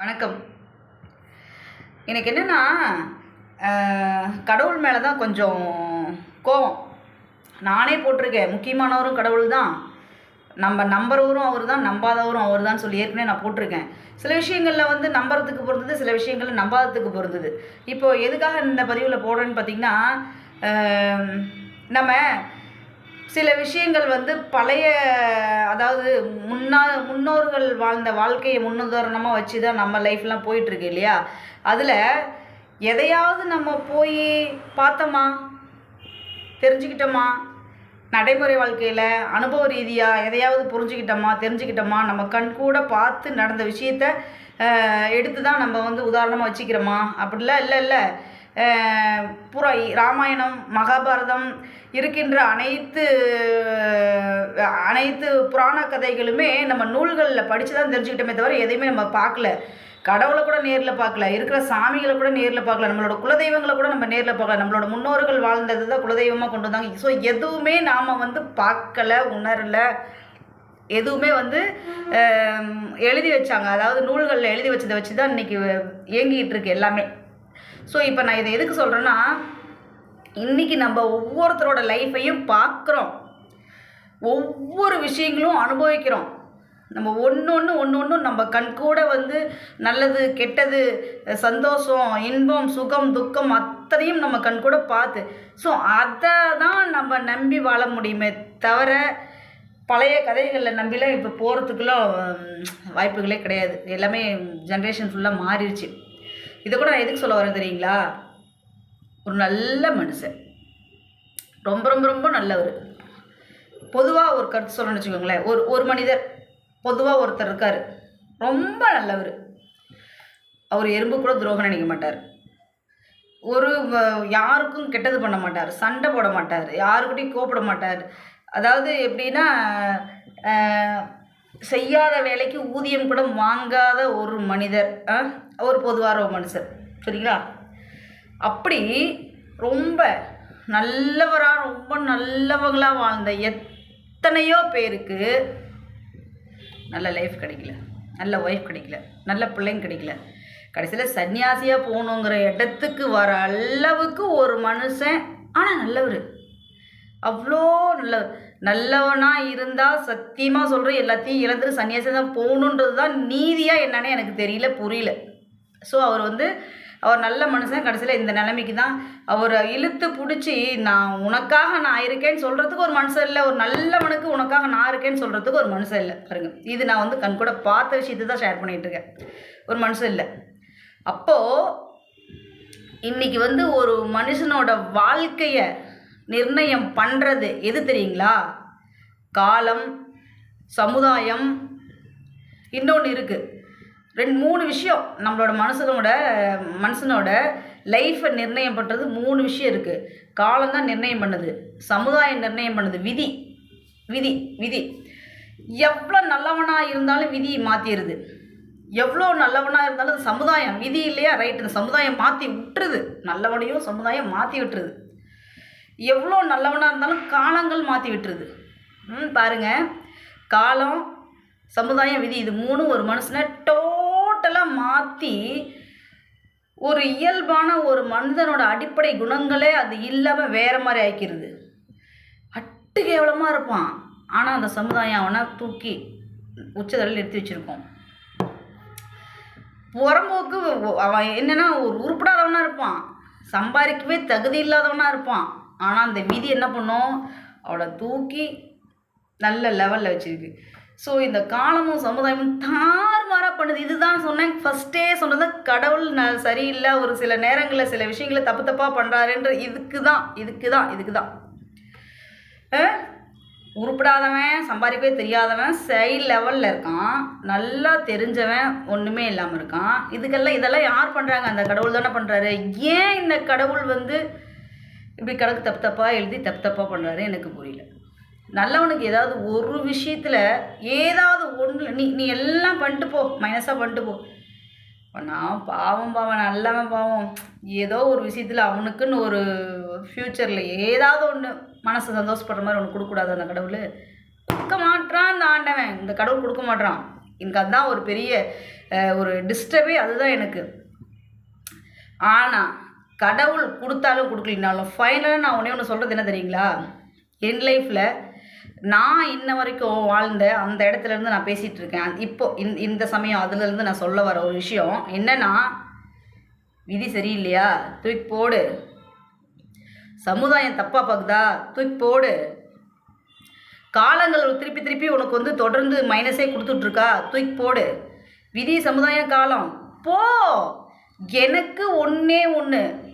வணக்கம். எனக்கு என்னென்னா கடவுள் மேலே தான் கொஞ்சம் கோவம். நானே போட்டிருக்கேன். முக்கியமானவரும் கடவுள் தான் நம்ம நம்புறவரும் அவர் தான் நம்பாதவரும் அவர் தான் சொல்லி ஏற்கனவே நான் போட்டிருக்கேன். சில விஷயங்களில் வந்து நம்புறதுக்கு பொருந்தது சில விஷயங்களில் நம்பாததுக்கு பொருந்தது. இப்போது எதுக்காக இந்த பதிவில் போடுறேன்னு பார்த்திங்கன்னா நம்ம சில விஷயங்கள் வந்து பழைய அதாவது முன்னா முன்னோர்கள் வாழ்ந்த வாழ்க்கையை முன்னுதாரணமாக வச்சு தான் நம்ம லைஃப்லாம் போயிட்டுருக்கு இல்லையா? அதில் எதையாவது நம்ம போய் பார்த்தோமா? தெரிஞ்சுக்கிட்டோமா? நடைமுறை வாழ்க்கையில் அனுபவ ரீதியாக எதையாவது புரிஞ்சுக்கிட்டோமா? தெரிஞ்சுக்கிட்டோமா? நம்ம கண் கூட பார்த்து நடந்த விஷயத்த எடுத்து தான் நம்ம வந்து உதாரணமாக வச்சுக்கிறோமா? அப்படிலாம் இல்லை இல்லை. புற ராமாயணம் மகாபாரதம் இருக்கின்ற அனைத்து அனைத்து புராண கதைகளுமே நம்ம நூல்களில் படித்து தான் தெரிஞ்சுக்கிட்டோமே தவிர எதையுமே நம்ம பார்க்கல. கடவுளை கூட நேரில் பார்க்கல. இருக்கிற சாமிகளை கூட நேரில் பார்க்கல. நம்மளோட குலதெய்வங்களை கூட நம்ம நேரில் பார்க்கல. நம்மளோட முன்னோர்கள் வாழ்ந்தது தான் குலதெய்வமாக கொண்டு வந்தாங்க. ஸோ எதுவுமே நாம் வந்து பார்க்கல உணரல. எதுவுமே வந்து எழுதி வச்சாங்க. அதாவது நூல்களில் எழுதி வச்சதை வச்சு தான் இன்றைக்கி இயங்கிகிட்டு இருக்கு எல்லாமே. ஸோ இப்போ நான் இதை எதுக்கு சொல்கிறேன்னா இன்றைக்கி நம்ம ஒவ்வொருத்தரோட லைஃப்பையும் பார்க்குறோம். ஒவ்வொரு விஷயங்களும் அனுபவிக்கிறோம். நம்ம ஒன்று ஒன்று ஒன்று ஒன்று நம்ம கண் கூட வந்து நல்லது கெட்டது சந்தோஷம் இன்பம் சுகம் துக்கம் அத்தனையும் நம்ம கண் கூட பார்த்து. ஸோ அதை தான் நம்ம நம்பி வாழ முடியுமே தவிர பழைய கதைகளில் நம்பிலாம் இப்போ போகிறதுக்குலாம் வாய்ப்புகளே கிடையாது. எல்லாமே ஜென்ரேஷன் ஃபுல்லாக மாறிடுச்சு. இதை கூட நான் எதுக்கு சொல்ல வரேன் தெரியுங்களா? ஒரு நல்ல மனுஷன். ரொம்ப ரொம்ப ரொம்ப நல்லவர். பொதுவாக ஒரு கருத்து சொல்லணும்னு வச்சுக்கோங்களேன். ஒரு ஒரு மனிதர் பொதுவாக ஒருத்தர் இருக்கார். ரொம்ப நல்லவர். அவர் எறும்பு கூட துரோகம் நினைக்க மாட்டார். ஒரு யாருக்கும் கெட்டது பண்ண மாட்டார். சண்டை போட மாட்டார். யாருக்கிட்டையும் கோப்பிட மாட்டார். அதாவது எப்படின்னா செய்யாத வேலைக்கு ஊதியம் கூட வாங்காத ஒரு மனிதர் ஒரு பொதுவான ஒரு மனுஷர். சரிங்களா? அப்படி ரொம்ப நல்லவராக ரொம்ப நல்லவங்களாக வாழ்ந்த எத்தனையோ பேருக்கு நல்ல லைஃப் கிடைக்கல. நல்ல ஒய்ஃப் கிடைக்கல. நல்ல பிள்ளைங்க கிடைக்கல. கடைசியில் சன்னியாசியாக போகணுங்கிற இடத்துக்கு வர அளவுக்கு ஒரு மனுஷன் ஆனால் நல்லவர். அவ்வளோ நல்லவர் நல்லவனாக இருந்தால் சத்தியமாக சொல்கிறேன் எல்லாத்தையும் இழந்துட்டு சன்னியாசி தான் போகணுன்றது தான் நீதியாக என்னன்னு எனக்கு தெரியல புரியல. ஸோ அவர் வந்து அவர் நல்ல மனுஷன் கடைசியில் இந்த நிலைமைக்கு தான் அவரை இழுத்து பிடிச்சி நான் உனக்காக நான் இருக்கேன்னு சொல்கிறதுக்கு ஒரு மனுஷன் இல்லை ஒரு நல்லவனுக்கு உனக்காக நான் இருக்கேன்னு சொல்கிறதுக்கு ஒரு மனுஷன் இல்லை. பாருங்கள் இது நான் வந்து கண் கூட பார்த்த விஷயத்தை தான் ஷேர் பண்ணிகிட்ருக்கேன் ஒரு மனுஷன் இல்லை. அப்போது இன்னைக்கு வந்து ஒரு மனுஷனோட வாழ்க்கையை நிர்ணயம் பண்ணுறது எது தெரியுங்களா? காலம் சமுதாயம் இன்னொன்று இருக்குது ரெண்டு மூணு விஷயம் நம்மளோட மனுஷனோட மனுஷனோட லைஃப்பை நிர்ணயம் பண்ணுறது மூணு விஷயம் இருக்குது காலம் தான் நிர்ணயம் பண்ணுது. சமுதாயம் நிர்ணயம் பண்ணுது. விதி விதி விதி. எவ்வளோ நல்லவனாக இருந்தாலும் விதி மாற்றிடுது எவ்வளோ நல்லவனாக இருந்தாலும் சமுதாயம் விதி இல்லையா? ரைட்டு சமுதாயம் மாற்றி விட்டுருது. நல்லவனையும் சமுதாயம் மாற்றி விட்டுருது. எவ்வளோ நல்லவனாக இருந்தாலும் காலங்கள் மாற்றி விட்டுருது. ம் பாருங்க. காலம் சமுதாயம் விதி இது மூணும் ஒரு மனுஷனை டோட்டலாக மாற்றி ஒரு இயல்பான ஒரு மனிதனோட அடிப்படை குணங்களே அது இல்லாமல் வேறு மாதிரி ஆக்கிடுது அட்டு கேவலமாக இருப்பான். ஆனால் அந்த சமுதாயம் அவனை தூக்கி உச்சதலில் நிறுத்தி வச்சுருக்கோம். புறம்போக்கு அவன் என்னென்னா ஒரு உருப்படாதவனாக இருப்பான். சம்பாதிக்கவே தகுதி இல்லாதவனாக இருப்பான். ஆனால் அந்த விதி என்ன பண்ணும்? அவளை தூக்கி நல்ல லெவலில் வச்சிருக்கு. ஸோ இந்த காலமும் சமுதாயமும் தாறுமாறாக பண்ணுது. இதுதான் சொன்னேன். ஃபஸ்ட்டே சொன்னது கடவுள் ந சரியில்லை. ஒரு சில நேரங்களில் சில விஷயங்களை தப்பு தப்பாக பண்ணுறாருன்ற இதுக்கு தான் இதுக்கு தான் இதுக்கு தான் உருப்பிடாதவன் உருப்படாதவன் சம்பாதிக்கவே தெரியாதவன் சைட் லெவலில் இருக்கான். நல்லா தெரிஞ்சவன் ஒன்றுமே இல்லாமல் இருக்கான். இதுக்கெல்லாம் இதெல்லாம் யார் பண்ணுறாங்க அந்த கடவுள் தானே பண்ணுறாரு ஏன் இந்த கடவுள் வந்து இப்படி கணக்கு தப்பு தப்பாக எழுதி தப்பு தப்பாக பண்ணுறாரு எனக்கு புரியல. நல்லவனுக்கு ஏதாவது ஒரு விஷயத்தில் ஏதாவது ஒன்று நீ நீ எல்லாம் பண்ணிட்டு போ மைனஸாக பண்ணிட்டு போ. நான் பாவம் பாவம் நல்லவன் பாவம். ஏதோ ஒரு விஷயத்தில் அவனுக்குன்னு ஒரு ஃப்யூச்சரில் ஏதாவது ஒன்று மனசு சந்தோஷப்படுற மாதிரி ஒன்று கொடுக்கக்கூடாது அந்த கடவுள். கொடுக்க மாட்றான் அந்த ஆண்டவன். இந்த கடவுள் கொடுக்க மாட்றான். எனக்கு அதுதான் ஒரு பெரிய ஒரு டிஸ்டர்பே அதுதான் எனக்கு. ஆனால் கடவுள் கொடுத்தாலும் கொடுக்கலினாலும் ஃபைனலாக நான் ஒன்றே ஒன்று சொல்கிறது என்ன தெரியுங்களா? என் லைஃப்பில் நான் இன்ன வரைக்கும் வாழ்ந்த அந்த இடத்துல இருந்து நான் பேசிகிட்டு இருக்கேன். இப்போ இந்த இந்த சமயம் அதுலேருந்து நான் சொல்ல வர ஒரு விஷயம் என்னென்னா விதி சரியில்லையா? தூக்கி போடு. சமுதாயம் தப்பாக பார்க்குதா தூக்கி போடு. காலங்கள் திருப்பி திருப்பி உனக்கு வந்து தொடர்ந்து மைனஸே கொடுத்துட்ருக்கா தூக்கி போடு. விதி சமுதாய காலம். போ. எனக்கு ஒன்றே ஒன்று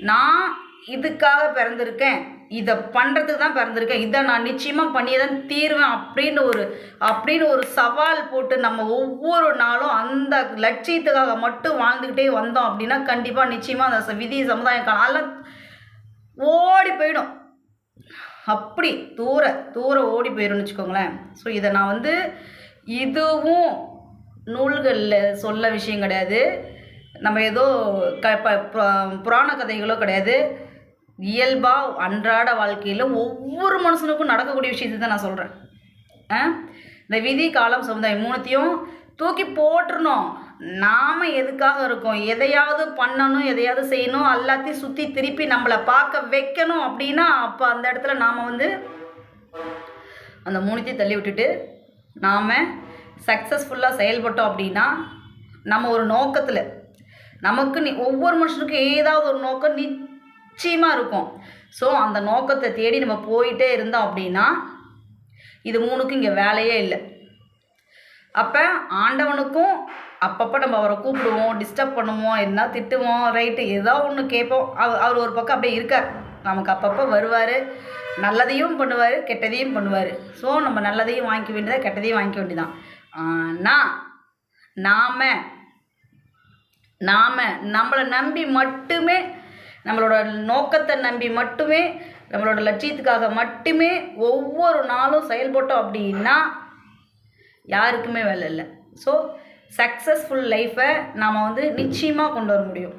நான் இதுக்காக பிறந்திருக்கேன். இதை பண்ணுறதுக்கு தான் பிறந்திருக்கேன். இதை நான் நிச்சயமாக பண்ணியே தான் தீருவேன் அப்படின்னு ஒரு அப்படின்னு ஒரு சவால் போட்டு நம்ம ஒவ்வொரு நாளும் அந்த லட்சியத்துக்காக மட்டும் வாழ்ந்துக்கிட்டே வந்தோம் அப்படின்னா கண்டிப்பாக நிச்சயமாக அந்த ச- விதி சமுதாய காலம் ஓடி போயிடும். அப்படி தூர தூர ஓடி போயிடும்னு வச்சுக்கோங்களேன். ஸோ இதை நான் வந்து இதுவும் நூல்களில் சொல்ல விஷயம் கிடையாது. நம்ம ஏதோ க ப புராண கதைகளோ கிடையாது. இயல்பாக அன்றாட வாழ்க்கையில் ஒவ்வொரு மனுஷனுக்கும் நடக்கக்கூடிய விஷயத்தை தான் நான் சொல்கிறேன் ஆ? இந்த விதி காலம் சமுதாயம் மூணுத்தையும் தூக்கி போட்டுருணும் நாம் எதுக்காக இருக்கோம்? எதையாவது பண்ணணும் எதையாவது செய்யணும் எல்லாத்தையும் சுற்றி திருப்பி நம்மளை பார்க்க வைக்கணும் அப்படின்னா அப்போ அந்த இடத்துல நாம் வந்து அந்த மூணுத்தையும் தள்ளி விட்டுட்டு நாம் சக்ஸஸ்ஃபுல்லாக செயல்பட்டோம் அப்படின்னா நம்ம ஒரு நோக்கத்தில் நமக்கு ஒவ்வொரு மனுஷனுக்கும் ஏதாவது ஒரு நோக்கம் நிச்சயமாக இருக்கும். ஸோ அந்த நோக்கத்தை தேடி நம்ம போயிட்டே இருந்தோம் அப்படின்னா இது மூணுக்கும் இங்கே வேலையே இல்லை. அப்போ ஆண்டவனுக்கும் அப்பப்போ நம்ம அவரை கூப்பிடுவோம் டிஸ்டர்ப் பண்ணுவோம் என்ன திட்டுவோம் ரைட்டு ஏதோ ஒன்று கேட்போம். அவர் அவர் ஒரு பக்கம் அப்படியே இருக்கார். நமக்கு அப்பப்போ வருவார். நல்லதையும் பண்ணுவார் கெட்டதையும் பண்ணுவார். ஸோ நம்ம நல்லதையும் வாங்கிக்க வேண்டியதாக கெட்டதையும் வாங்கிக்க வேண்டியதான் ஆனால் நாம் நாம் நம்மளை நம்பி மட்டுமே நம்மளோட நோக்கத்தை நம்பி மட்டுமே நம்மளோட லட்சியத்துக்காக மட்டுமே ஒவ்வொரு நாளும் செயல்பட்டோம் அப்படின்னா யாருக்குமே வேலை இல்லை. ஸோ சக்ஸஸ்ஃபுல் லைஃப்பை நாம் வந்து நிச்சயமாக கொண்டு வர முடியும்.